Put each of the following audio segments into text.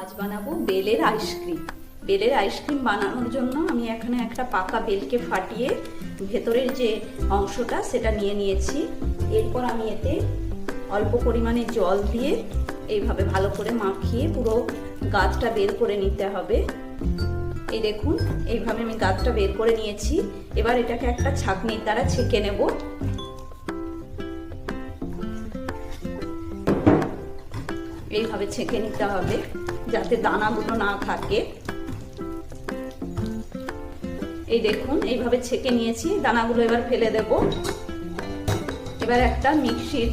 আজ বানাবো বেলের আইসক্রিম। বেলের আইসক্রিম বানানোর জন্য আমি এখানে একটা পাকা বেলকে ফাটিয়ে ভেতরের যে অংশটা সেটা নিয়ে নিয়েছি। এরপর আমি এতে অল্প পরিমাণে জল দিয়ে এইভাবে ভালো করে মাখিয়ে পুরো গাছটা বের করে নিতে হবে। এই দেখুন, এইভাবে আমি গাছটা বের করে নিয়েছি। এবার এটাকে একটা ছাঁকনির দ্বারা ছেঁকে নেব। এইভাবে ছেঁকে নিতে হবে যাতে দানাগুলো না থাকে। এই দেখুন, এইভাবে ছেঁকে নিয়েছি, দানাগুলো এবার ফেলে দেব। এবার একটা মিক্সির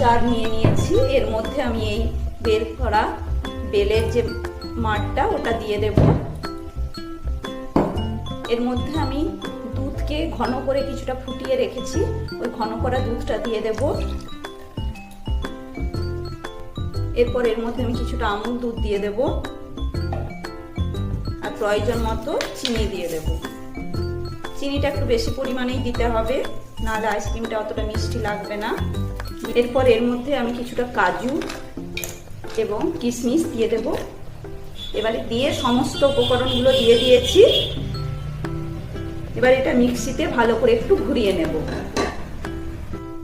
জার নিয়ে নিয়েছি, এর মধ্যে আমি এই বের করা বেলের যে মাঠটা ওটা দিয়ে দেব। এর মধ্যে আমি দুধকে ঘন করে কিছুটা ফুটিয়ে রেখেছি, ওই ঘন করা দুধটা দিয়ে দেব। এরপর এর মধ্যে আমি কিছুটা আমুল দুধ দিয়ে দেব আর প্রয়োজন মতো চিনি দিয়ে দেব। চিনিটা একটু বেশি পরিমাণেই দিতে হবে, নাহলে আইসক্রিমটা অতটা মিষ্টি লাগবে না। এরপর এর মধ্যে আমি কিছুটা কাজু এবং কিশমিশ দিয়ে দেব। এবারে দিয়ে সমস্ত উপকরণগুলো দিয়ে দিয়েছি। এবার এটা মিক্সিতে ভালো করে একটু ঘুরিয়ে নেব।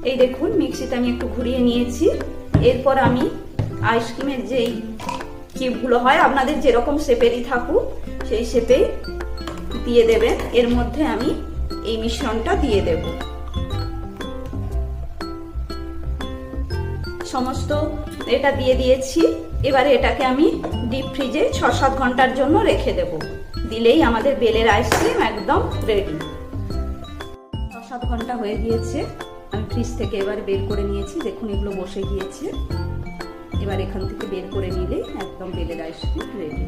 এই দেখুন, মিক্সিতে আমি একটু ঘুরিয়ে নিয়েছি। এরপর আমি আইসক্রিমের যেই কিপগুলো হয়, আপনাদের যেরকম শেপেরই থাকুক, সেই শেপেই দিয়ে দেবেন। এর মধ্যে আমি এই মিশ্রণটা দিয়ে দেব। সমস্ত এটা দিয়ে দিয়েছি। এবারে এটাকে আমি ডিপ ফ্রিজে ছ সাত ঘণ্টার জন্য রেখে দেব। দিলেই আমাদের বেলের আইসক্রিম একদম রেডি ছ সাত ঘণ্টা হয়ে গিয়েছে। আমি ফ্রিজ থেকে এবার বের করে নিয়েছি। দেখুন, এগুলো বসে গিয়েছে। এবার এখান থেকে বের করে নিলে একদম বেলের আইসক্রিম রেডি।